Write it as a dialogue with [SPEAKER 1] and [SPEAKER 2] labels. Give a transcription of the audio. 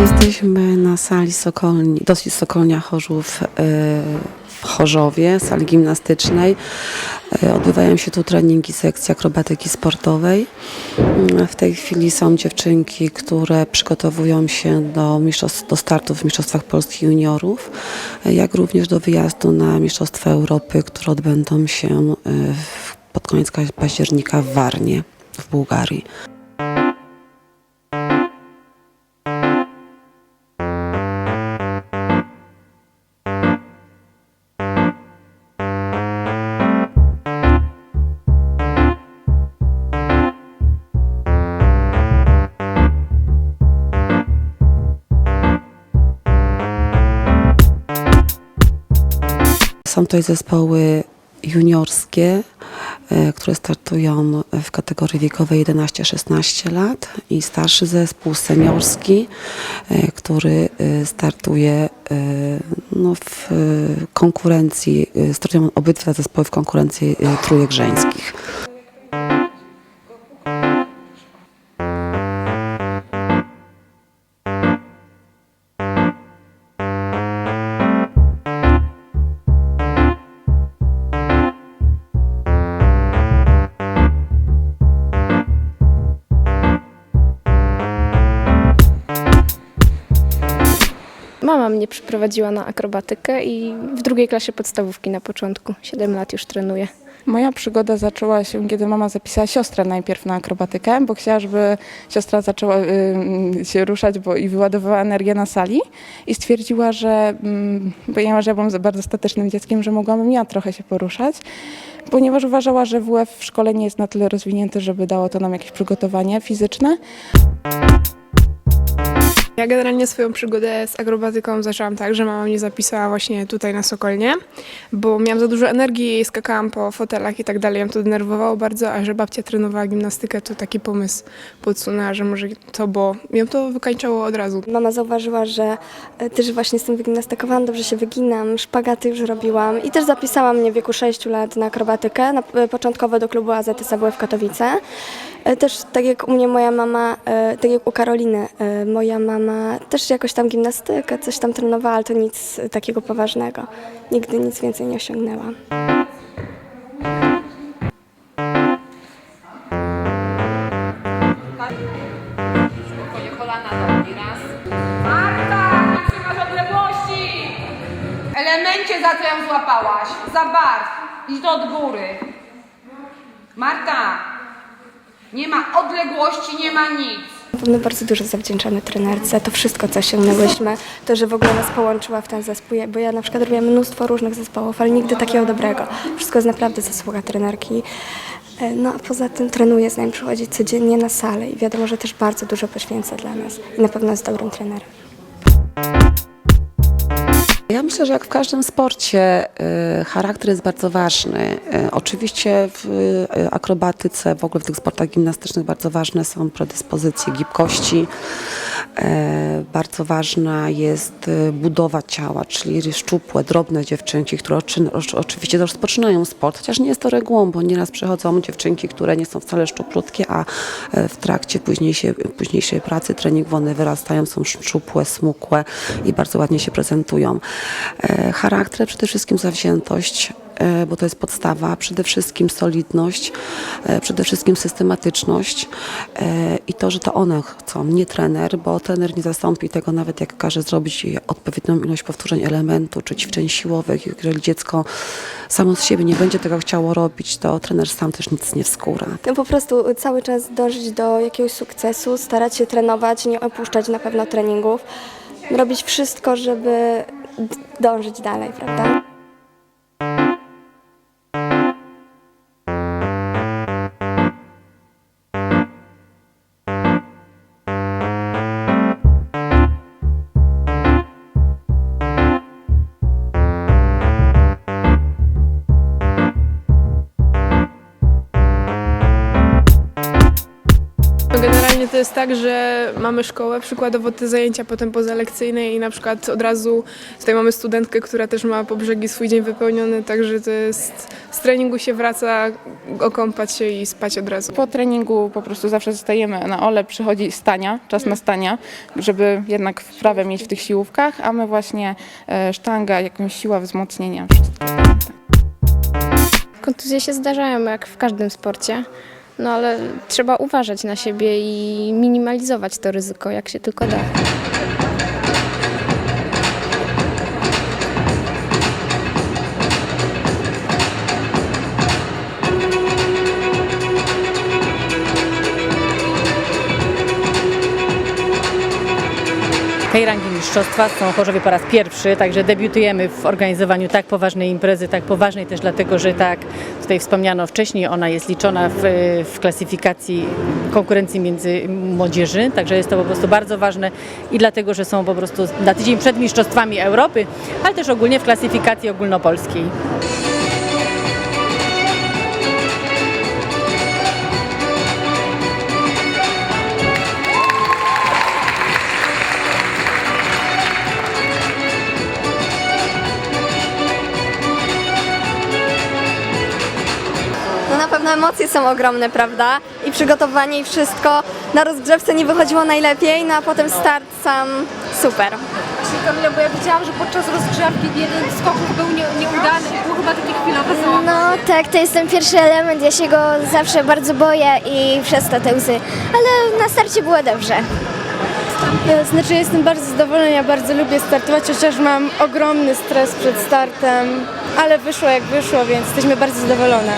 [SPEAKER 1] Jesteśmy na sali Sokolni, dosyć Sokolnia Chorzów y, w Chorzowie, sali gimnastycznej. Y, Odbywają się tu treningi sekcji akrobatyki sportowej. Y, W tej chwili są dziewczynki, które przygotowują się do, do startów w Mistrzostwach Polskich Juniorów, y, jak również do wyjazdu na Mistrzostwa Europy, które odbędą się pod koniec października w Warnie w Bułgarii. Są to zespoły juniorskie, e, które startują w kategorii wiekowej 11-16 lat i starszy zespół seniorski, e, który e, startuje no, w konkurencji, startują obydwa zespoły w konkurencji trójek żeńskich.
[SPEAKER 2] Mama mnie przyprowadziła na akrobatykę i w drugiej klasie podstawówki na początku. 7 lat już trenuję.
[SPEAKER 3] Moja przygoda zaczęła się, kiedy mama zapisała siostrę najpierw na akrobatykę, bo chciała, żeby siostra zaczęła y, się ruszać bo, i wyładowała energię na sali i stwierdziła, że mm, ponieważ ja byłam bardzo statycznym dzieckiem, że mogłabym ja trochę się poruszać, ponieważ uważała, że WF w szkole nie jest na tyle rozwinięty, żeby dało to nam jakieś przygotowanie fizyczne.
[SPEAKER 4] Ja generalnie swoją przygodę z akrobatyką zaczęłam tak, że mama mnie zapisała właśnie tutaj na Sokolnie, bo miałam za dużo energii, skakałam po fotelach i tak dalej, ją to denerwowało bardzo, a że babcia trenowała gimnastykę, to taki pomysł podsunęła, że może to, bo ją to wykańczało od razu.
[SPEAKER 5] Mama zauważyła, że e, też właśnie jestem wygimnastykowana, dobrze się wyginam, szpagaty już robiłam i też zapisała mnie w wieku 6 lat na akrobatykę, na, e, początkowo do klubu AZS w Katowice. E, Też tak jak u mnie moja mama, tak jak u Karoliny, moja mama też jakoś tam gimnastykę, coś tam trenowała, ale to nic takiego poważnego. Nigdy nic więcej nie osiągnęłam.
[SPEAKER 6] Elemencie za co ją złapałaś? Za barw. Idź do od góry. Marta, nie ma odległości, nie ma nic.
[SPEAKER 5] Na pewno bardzo dużo zawdzięczamy trenerce, to wszystko, co osiągnęłyśmy, to, że w ogóle nas połączyła w ten zespół, bo ja na przykład robiłam mnóstwo różnych zespołów, ale nigdy takiego dobrego. Wszystko jest naprawdę zasługa trenerki. E, No a poza tym trenuję z nami, przychodzi codziennie na salę i wiadomo, że też bardzo dużo poświęca dla nas i na pewno jest dobrym trenerem.
[SPEAKER 1] Ja myślę, że jak w każdym sporcie y, charakter jest bardzo ważny. Y, Oczywiście w y, akrobatyce, w ogóle w tych sportach gimnastycznych bardzo ważne są predyspozycje gibkości. Bardzo ważna jest budowa ciała, czyli szczupłe, drobne dziewczynki, które oczy, oczy- oczywiście rozpoczynają sport, chociaż nie jest to regułą, bo nieraz przychodzą dziewczynki, które nie są wcale szczuplutkie, a w trakcie późniejszej, późniejszej pracy treningów one wyrastają, są szczupłe, smukłe i bardzo ładnie się prezentują. E, Charakter, przede wszystkim zawziętość, e, bo to jest podstawa, przede wszystkim solidność, e, przede wszystkim systematyczność i to, że to one chcą, nie trener, bo trener nie zastąpi tego nawet jak każe zrobić odpowiednią ilość powtórzeń elementu czy ćwiczeń siłowych. Jeżeli dziecko samo z siebie nie będzie tego chciało robić, to trener sam też nic nie wskóra.
[SPEAKER 5] Po prostu cały czas dążyć do jakiegoś sukcesu, starać się trenować, nie opuszczać na pewno treningów, robić wszystko, żeby dążyć dalej, prawda?
[SPEAKER 4] Generalnie to jest tak, że mamy szkołę, przykładowo te zajęcia potem pozalekcyjne i na przykład od razu tutaj mamy studentkę, która też ma po brzegi swój dzień wypełniony, także to jest z treningu się wraca, okąpać się i spać od razu.
[SPEAKER 3] Po treningu po prostu zawsze zostajemy na ole, przychodzi stania, czas na stania, żeby jednak wprawę mieć w tych siłówkach, a my właśnie e, sztanga, jakąś siła wzmocnienia.
[SPEAKER 2] Kontuzje się zdarzają jak w każdym sporcie, no ale trzeba uważać na siebie i minimalizować to ryzyko, jak się tylko da.
[SPEAKER 7] Tej rangi mistrzostwa są Chorzowie po raz pierwszy, także debiutujemy w organizowaniu tak poważnej imprezy, tak poważnej też dlatego, że tak tutaj wspomniano wcześniej, ona jest liczona w, w klasyfikacji konkurencji między młodzieży, także jest to po prostu bardzo ważne i dlatego, że są po prostu na tydzień przed mistrzostwami Europy, ale też ogólnie w klasyfikacji ogólnopolskiej.
[SPEAKER 5] No emocje są ogromne, prawda? I przygotowanie i wszystko. Na rozgrzewce nie wychodziło najlepiej, no a potem start sam super.
[SPEAKER 6] Kamila, bo ja widziałam, że podczas rozgrzewki jeden z skoków był nie, nieudany i było chyba takie chwilowe załamanie.
[SPEAKER 8] No tak, to jest ten pierwszy element, ja się go zawsze bardzo boję i przez to te łzy, ale na starcie było dobrze.
[SPEAKER 9] Znaczy jestem bardzo zadowolona, ja bardzo lubię startować, chociaż mam ogromny stres przed startem, ale wyszło jak wyszło, więc jesteśmy bardzo zadowolone.